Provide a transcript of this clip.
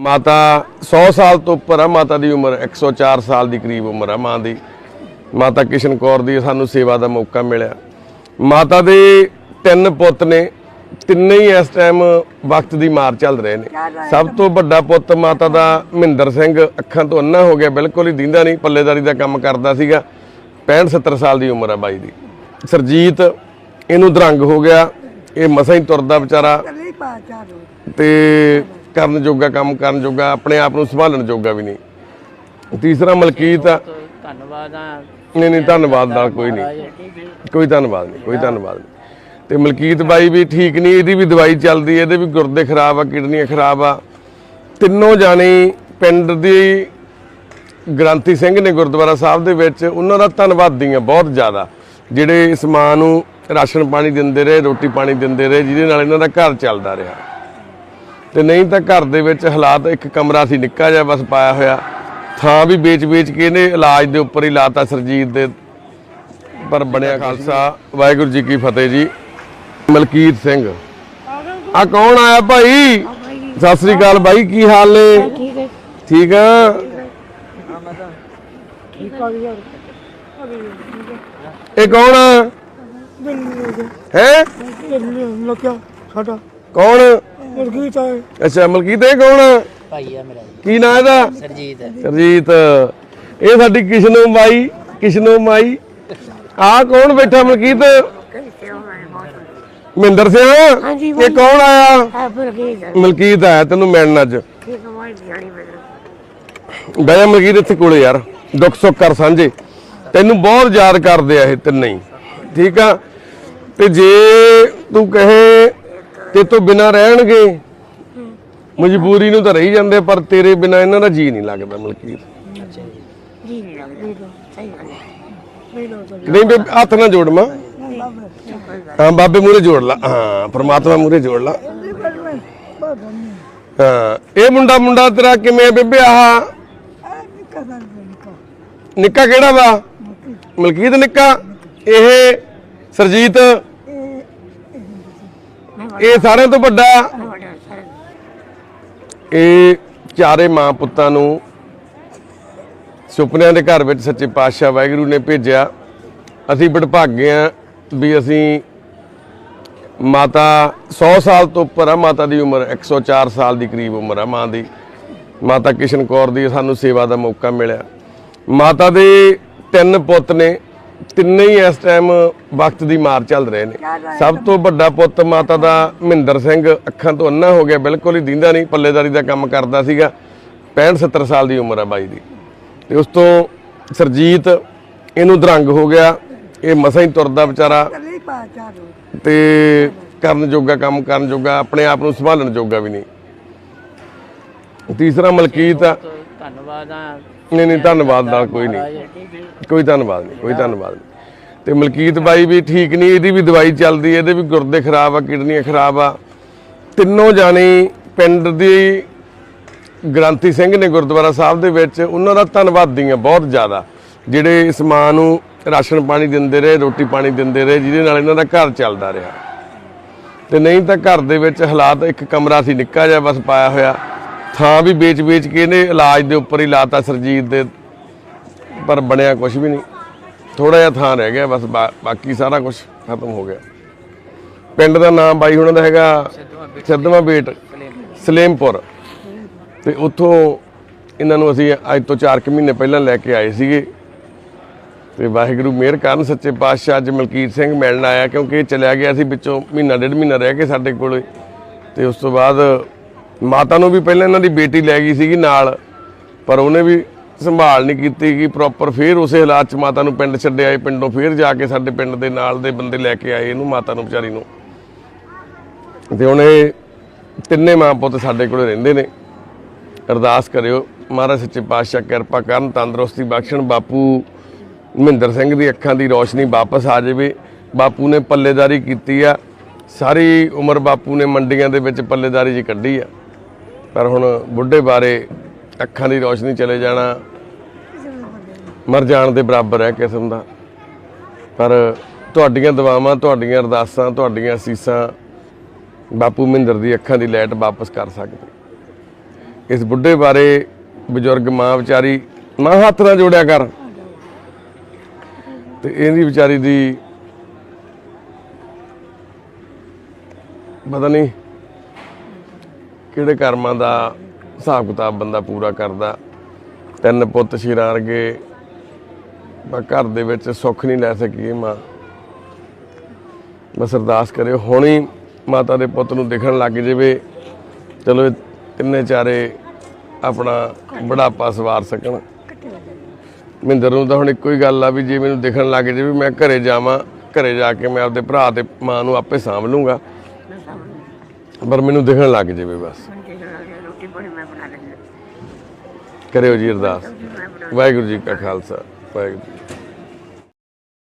ਮਾਤਾ 100 ਸਾਲ ਤੋਂ ਉੱਪਰ ਆ ਮਾਤਾ ਦੀ ਉਮਰ 104 ਸਾਲ ਦੀ ਕਰੀਬ ਉਮਰ ਆ ਮਾਂ ਦੀ। ਮਾਤਾ ਕਿਸ਼ਨ ਕੌਰ ਦੀ ਸਾਨੂੰ ਸੇਵਾ ਦਾ ਮੌਕਾ ਮਿਲਿਆ। ਮਾਤਾ ਦੇ ਤਿੰਨ ਪੁੱਤ ਨੇ ਤਿੰਨੇ ਹੀ ਇਸ ਟਾਈਮ ਵਕਤ ਦੀ ਮਾਰ ਚੱਲ ਰਹੇ ਨੇ। ਸਭ ਤੋਂ ਵੱਡਾ ਪੁੱਤ ਮਾਤਾ ਦਾ ਮਹਿੰਦਰ ਸਿੰਘ ਅੱਖਾਂ ਤੋਂ ਅੰਨਾ ਹੋ ਗਿਆ ਬਿਲਕੁਲ ਹੀ ਦੀਂਦਾ ਨਹੀਂ ਪੱਲੇਦਾਰੀ ਦਾ ਕੰਮ ਕਰਦਾ ਸੀਗਾ। 65 70 ਸਾਲ ਦੀ ਉਮਰ ਆ ਬਾਈ ਦੀ। ਸਰਜੀਤ ਇਹਨੂੰ ਦਰੰਗ ਹੋ ਗਿਆ ਇਹ ਮਸਾਂ ਹੀ ਤੁਰਦਾ ਵਿਚਾਰਾ। ਤੇ ਕਰਨ ਜੋਗਾ ਕੰਮ ਕਰਨ ਜੋਗਾ ਆਪਣੇ ਆਪ ਨੂੰ ਸੰਭਾਲਣ ਜੋਗਾ ਵੀ ਨਹੀਂ। ਤੀਸਰਾ ਮਲਕੀਤ ਆ। ਧੰਨਵਾਦ ਆ। ਨਹੀਂ ਨਹੀਂ ਧੰਨਵਾਦ ਨਾਲ ਕੋਈ ਨਹੀਂ। ਕੋਈ ਧੰਨਵਾਦ ਨਹੀਂ ਕੋਈ ਧੰਨਵਾਦ ਨਹੀਂ। ਤੇ ਮਲਕੀਤ ਬਾਈ ਵੀ ਠੀਕ ਨਹੀਂ ਇਹਦੀ ਵੀ ਦਵਾਈ ਚੱਲਦੀ ਹੈ ਇਹਦੇ ਵੀ ਗੁਰਦੇ ਖਰਾਬ ਆ ਕਿਡਨੀਆਂ ਖਰਾਬ ਆ। ਤਿੰਨੋਂ ਜਾਣੇ ਪਿੰਡ ਦੀ ਗ੍ਰਾਂਤੀ ਸਿੰਘ ਨੇ ਗੁਰਦੁਆਰਾ ਸਾਹਿਬ ਦੇ ਵਿੱਚ ਉਹਨਾਂ ਦਾ ਧੰਨਵਾਦੀ ਆ ਬਹੁਤ ਜ਼ਿਆਦਾ। ਜਿਹੜੇ ਇਸ ਮਾਂ ਨੂੰ ਰਾਸ਼ਨ ਪਾਣੀ ਦਿੰਦੇ ਰਹੇ ਰੋਟੀ ਪਾਣੀ ਦਿੰਦੇ ਰਹੇ ਜਿਹਦੇ ਨਾਲ ਇਹਨਾਂ ਦਾ ਘਰ ਚੱਲਦਾ ਰਿਹਾ। ਤੇ ਨਹੀਂ ਤਾਂ ਘਰ ਦੇ ਵਿੱਚ ਹਾਲਾਤ ਇੱਕ ਕਮਰਾ ਸੀ ਨਿੱਕਾ ਜਿਹਾ ਬਸ ਪਾਇਆ ਹੋਇਆ। ਥਾਂ ਵੀ ਵੇਚ-ਵੇਚ ਕੇ ਇਹਨੇ ਇਲਾਜ ਦੇ ਉੱਪਰ ਹੀ ਲਾਤਾ ਸਰਜੀਤ ਦੇ। ਪਰ ਬਣਿਆ ਖਾਲਸਾ। ਵਾਹਿਗੁਰੂ ਜੀ ਕੀ ਫਤਿਹ ਜੀ। ਮਲਕੀਤ ਸਿੰਘ। ਆ ਕੌਣ ਆਇਆ ਭਾਈ? ਸਤਿ ਸ੍ਰੀ ਅਕਾਲ ਬਾਈ ਕੀ ਹਾਲ ਨੇ? ਠੀਕ ਆ? ਇਹ ਕੌਣ ਹੈ? ਲੋਕਿਆ ਸਾਡਾ। ਕੌਣ? ਮੁਰਗੀ ਤਾਂ ਅੱਛਾ ਮਲਕੀਤ ਇਹ ਕੌਣ ਆ? ਭਾਈ ਆ ਮੇਰਾ ਜੀ। ਕੀ ਨਾਂ ਇਹਦਾ? ਸਰਜੀਤ। ਸਰਜੀਤ। ਇਹ ਸਾਡੀ ਕਿਸ਼ਨੂ ਮਾਈ ਕਿਸ਼ਨੂ ਮਾਈ। ਆ ਕੌਣ ਬੈਠਾ ਮਲਕੀਤ? ਮਹਿੰਦਰ ਸਿੰਘ ਹਾਂਜੀ, ਇਹ ਕੌਣ ਆਇਆ? ਮਲਕੀਤ। ਆਇਆ ਤੈਨੂੰ ਮਿਲਣ ਅੱਜ। ਠੀਕ ਹੈ ਮਾਈ ਜਾਣੀ ਬਦਲ ਬਹਿ ਜਾ ਮਲਕੀਤ ਇੱਥੇ ਕੋਲੇ ਯਾਰ ਦੁੱਖ ਸੁੱਖ ਕਰ ਸਾਂਝੇ। ਤੈਨੂੰ ਬਹੁਤ ਯਾਦ ਕਰਦੇ ਆ ਇਹ ਤਿੰਨੇ ਹੀ। ਠੀਕ ਆ? ਤੇ ਜੇ ਤੂੰ ਕਹੇ ਤੇ ਤੋਂ ਬਿਨਾ ਰਹਿਣਗੇ। ਮਜਬੂਰੀ ਨੂੰ ਤਾਂ ਰਹੀ ਜਾਂਦੇ ਪਰ ਤੇਰੇ ਬਿਨਾ ਇਹਨਾਂ ਦਾ ਜੀ ਨਹੀਂ ਲੱਗਦਾ ਮਲਕੀਤ। ਜੀ। ਨਹੀਂ ਲੱਗਦਾ। ਸਹੀ ਗੱਲ ਹੈ। ਨਹੀਂ ਲੱਗਦਾ ਨਹੀਂ ਬੇ ਹੱਥ ਨਾ ਜੋੜ ਮਾਂ। ਹਾਂ ਬਾਬੇ ਮੂਰੇ ਜੋੜ ਲਾ। ਹਾਂ ਪ੍ਰਮਾਤਮਾ ਮੂਰੇ ਜੋੜ ਲਾ। ਹਾਂ ਇਹ ਮੁੰਡਾ ਮੁੰਡਾ ਤੇਰਾ ਕਿਵੇਂ ਬੇਬੇ ਆਹ? ਨਿੱਕਾ ਕਿਹੜਾ ਵਾ? ਮਲਕੀਤ ਨਿੱਕਾ। ਇਹ ਸਰਜੀਤ ਇਹ ਸਾਰਿਆਂ ਤੋਂ ਵੱਡਾ ਇਹ ਚਾਰੇ ਮਾਂ ਪੁੱਤਾਂ ਨੂੰ ਸੁਪਨਿਆਂ ਦੇ ਘਰ ਵਿੱਚ ਸੱਚੇ ਪਾਤਸ਼ਾਹ ਵਾਹਿਗੁਰੂ ਨੇ ਭੇਜਿਆ। ਅਸੀਂ ਬੜਭਾਗੇ ਆ ਵੀ ਅਸੀਂ ਮਾਤਾ 100 ਸਾਲ ਤੋਂ ਉੱਪਰ ਆ, ਮਾਤਾ ਦੀ ਉਮਰ 104 ਸਾਲ ਦੀ ਕਰੀਬ ਉਮਰ ਆ ਮਾਂ ਦੀ। ਮਾਤਾ ਕਿਸ਼ਨ ਕੌਰ ਦੀ ਸਾਨੂੰ ਸੇਵਾ ਦਾ ਮੌਕਾ ਮਿਲਿਆ। ਮਾਤਾ ਦੇ ਤਿੰਨ ਪੁੱਤ ਨੇ ਤਿੰਨੇ ਹੀ ਇਸ ਟਾਈਮ ਵਕਤ ਦੀ ਮਾਰ ਚੱਲ ਰਹੇ ਨੇ। ਸਭ ਤੋਂ ਵੱਡਾ ਪੁੱਤ ਮਾਤਾ ਦਾ ਮਹਿੰਦਰ ਸਿੰਘ ਅੱਖਾਂ ਤੋਂ ਅੰਨਾ ਹੋ ਗਿਆ ਬਿਲਕੁਲ ਹੀ ਦੀਂਦਾ ਨਹੀਂ ਪੱਲੇਦਾਰੀ ਦਾ ਕੰਮ ਕਰਦਾ ਸੀਗਾ। 65 70 ਸਾਲ ਦੀ ਉਮਰ ਆ ਬਾਈ ਦੀ। ਤੇ ਉਸ ਤੋਂ ਸਰਜੀਤ ਇਹਨੂੰ ਦਰੰਗ ਹੋ ਗਿਆ। ਇਹ ਮਸਾਂ ਹੀ ਤੁਰਦਾ ਵਿਚਾਰਾ। ਤੇ ਕਰਨ ਜੋਗਾ ਕੰਮ ਕਰਨ ਜੋਗਾ ਆਪਣੇ ਆਪ ਨੂੰ ਸੰਭਾਲਣ ਜੋਗਾ ਵੀ ਨਹੀਂ। ਤੀਸਰਾ ਮਲਕੀਤ ਆ। ਧੰਨਵਾਦ ਆ। ਨਹੀਂ ਨਹੀਂ, ਧੰਨਵਾਦ ਨਾਲ ਕੋਈ ਨਹੀਂ। ਕੋਈ ਧੰਨਵਾਦ ਨਹੀਂ, ਕੋਈ ਧੰਨਵਾਦ ਨਹੀਂ। ਤੇ ਮਲਕੀਤ ਬਾਈ ਵੀ ਠੀਕ ਨਹੀਂ, ਇਹਦੀ ਵੀ ਦਵਾਈ ਚੱਲਦੀ ਇਹਦੇ ਵੀ ਗੁਰਦੇ ਖਰਾਬ ਆ, ਕਿਡਨੀਆਂ ਖਰਾਬ ਆ। ਤਿੰਨੋਂ ਜਾਣੇ ਪਿੰਡ ਦੀ ਗ੍ਰੰਥੀ ਸਿੰਘ ਨੇ ਗੁਰਦੁਆਰਾ ਸਾਹਿਬ ਦੇ ਵਿੱਚ, ਉਹਨਾਂ ਦਾ ਧੰਨਵਾਦੀ ਆ ਬਹੁਤ ਜ਼ਿਆਦਾ। ਜਿਹੜੇ ਇਸ ਮਾਂ ਨੂੰ ਰਾਸ਼ਨ ਪਾਣੀ ਦਿੰਦੇ ਰਹੇ, ਰੋਟੀ ਪਾਣੀ ਦਿੰਦੇ ਰਹੇ, ਜਿਹਦੇ ਨਾਲ ਇਹਨਾਂ ਦਾ ਘਰ ਚੱਲਦਾ ਰਿਹਾ। ਤੇ ਨਹੀਂ ਤਾਂ ਘਰ ਦੇ ਵਿੱਚ ਹਾਲਾਤ ਇੱਕ ਕਮਰਾ ਸੀ, ਨਿੱਕਾ ਜਿਹਾ ਬਸ ਪਾਇਆ ਹੋਇਆ। ਥਾਂ ਵੀ ਵੇਚ-ਵੇਚ ਕੇ ਇਹਨੇ ਇਲਾਜ ਦੇ ਉੱਪਰ ਹੀ ਲਾਤਾ ਸਰਜੀਤ ਦੇ, ਪਰ ਬਣਿਆ ਕੁਝ ਵੀ ਨਹੀਂ। ਥੋੜਾ ਜਿਹਾ ਥਾਂ ਰਹਿ ਗਿਆ, ਬਸ ਬਾਕੀ ਸਾਰਾ ਕੁਝ ਖਤਮ ਹੋ ਗਿਆ। ਪਿੰਡ ਦਾ ਨਾਮ ਬਾਈ ਹੁਣਾਂ ਦਾ ਹੈਗਾ ਸਿੱਧਵਾਂ ਬੇਟ, ਸਲੇਮਪੁਰ। ਤੇ ਉੱਥੋਂ ਇਹਨਾਂ ਨੂੰ ਅਸੀਂ ਅੱਜ ਤੋਂ 4 ਕੁ ਮਹੀਨੇ ਪਹਿਲਾਂ ਲੈ ਕੇ ਆਏ ਸੀਗੇ। ਤੇ ਵਾਹਿਗੁਰੂ ਮਿਹਰ ਕਰਨ, ਸੱਚੇ ਪਾਤਸ਼ਾਹ ਅੱਜ ਮਲਕੀਤ ਸਿੰਘ ਮਿਲਣ ਆਇਆ, ਕਿਉਂਕਿ ਇਹ ਚਲਿਆ ਗਿਆ ਸੀ ਵਿੱਚੋਂ ਮਹੀਨਾ, ਡੇਢ ਮਹੀਨਾ ਰਹਿ ਕੇ ਸਾਡੇ ਕੋਲ। ਤੇ ਉਸ ਤੋਂ ਬਾਅਦ ਮਾਤਾ ਨੂੰ ਵੀ ਪਹਿਲਾਂ ਇਹਨਾਂ ਦੀ ਬੇਟੀ ਲੈ ਗਈ ਸੀਗੀ ਨਾਲ, ਪਰ ਉਹਨੇ ਵੀ ਸੰਭਾਲ ਨਹੀਂ ਕੀਤੀ ਕਿ ਪ੍ਰੋਪਰ ਫੇਰ ਉਸੇ ਹਾਲਾਤ 'ਚ ਮਾਤਾ ਨੂੰ ਪਿੰਡ ਛੱਡਿਆ ਆਏ, ਪਿੰਡੋਂ ਫੇਰ ਜਾ ਕੇ ਸਾਡੇ ਪਿੰਡ ਦੇ ਨਾਲ ਦੇ ਬੰਦੇ ਲੈ ਕੇ ਆਏ ਇਹਨੂੰ, ਮਾਤਾ ਨੂੰ, ਵਿਚਾਰੀ ਨੂੰ। ਤੇ ਹੁਣ ਇਹ ਤਿੰਨੇ ਮਾਂ ਪੁੱਤ ਸਾਡੇ ਕੋਲੇ ਰਹਿੰਦੇ ਨੇ। ਅਰਦਾਸ ਕਰਿਓ, ਮਹਾਰਾਜ ਸੱਚੇ ਪਾਤਸ਼ਾਹ ਕਿਰਪਾ ਕਰਨ, ਤੰਦਰੁਸਤੀ ਬਖਸ਼ਣ, ਬਾਪੂ ਮਹਿੰਦਰ ਸਿੰਘ ਦੀ ਅੱਖਾਂ ਦੀ ਰੋਸ਼ਨੀ ਵਾਪਸ ਆ ਜਾਵੇ। ਬਾਪੂ ਨੇ ਪੱਲੇਦਾਰੀ ਕੀਤੀ ਆ, ਸਾਰੀ ਉਮਰ ਬਾਪੂ ਨੇ ਮੰਡੀਆਂ ਦੇ ਵਿੱਚ ਪੱਲੇਦਾਰੀ ਜੀ ਕੱਢੀ ਆ। ਪਰ ਹੁਣ ਬੁੱਢੇ ਬਾਰੇ ਅੱਖਾਂ ਦੀ ਰੋਸ਼ਨੀ ਚਲੇ ਜਾਣਾ ਮਰ ਜਾਣ ਦੇ ਬਰਾਬਰ ਹੈ ਕਿਸਮ ਦਾ। ਪਰ ਤੁਹਾਡੀਆਂ ਦੁਆਵਾਂ, ਤੁਹਾਡੀਆਂ ਅਰਦਾਸਾਂ, ਤੁਹਾਡੀਆਂ ਅਸੀਸਾਂ ਬਾਪੂ ਮਹਿੰਦਰ ਦੀ ਅੱਖਾਂ ਦੀ ਲਾਈਟ ਵਾਪਸ ਕਰ ਸਕਦੇ। ਇਸ ਬੁੱਢੇ ਬਾਰੇ ਬਜ਼ੁਰਗ ਮਾਂ ਵਿਚਾਰੀ ਮਾਂ ਹੱਥ ਨਾਲ ਜੋੜਿਆ ਕਰ। ਤੇ ਇਹਦੀ ਵਿਚਾਰੀ ਦੀ ਪਤਾ ਨਹੀਂ ਕਿਹੜੇ ਕਰਮਾਂ ਦਾ ਹਿਸਾਬ ਕਿਤਾਬ ਬੰਦਾ ਪੂਰਾ ਕਰਦਾ? ਤਿੰਨ ਪੁੱਤ ਸ਼ੀਰਾਂ ਵਰਗੇ ਪਰ ਘਰ ਦੇ ਵਿੱਚ ਸੁੱਖ ਨਹੀਂ ਲੈ ਸਕੀ ਮਾਂ। ਬਸ ਅਰਦਾਸ ਕਰਿਓ, ਹੁਣੀ ਮਾਤਾ ਦੇ ਪੁੱਤ ਨੂੰ ਦਿਖਣ ਲੱਗ ਜਾਵੇ। ਚਲੋ ਇਹ ਤਿੰਨੇ ਚਾਰੇ ਆਪਣਾ ਬੁਢਾਪਾ ਸਵਾਰ ਸਕਣ। ਮਹਿੰਦਰ ਨੂੰ ਤਾਂ ਹੁਣ ਇੱਕੋ ਹੀ ਗੱਲ ਆ ਵੀ ਜੇ ਮੈਨੂੰ ਦਿਖਣ ਲੱਗ ਜਾਵੇ, ਮੈਂ ਘਰੇ ਜਾਵਾਂ, ਘਰੇ ਜਾ ਕੇ ਮੈਂ ਆਪਦੇ ਭਰਾ ਤੇ ਮਾਂ ਨੂੰ ਆਪੇ ਸਾਂਭ ਲੂੰਗਾ। ਪਰ ਮੈਨੂੰ ਦਿਖਣ ਲੱਗ ਜਾਵੇ ਬਸ। ਹੁਣ ਜੇ ਰੋਟੀ ਬਣੀ ਮੈਂ ਬਣਾ ਲੈਂਦਾ ਕਰਿਓ ਜੀ ਅਰਦਾਸ। ਵਾਹਿਗੁਰੂ ਜੀ ਕਾ ਖਾਲਸਾ ਵਾਹਿਗੁਰੂ ਜੀ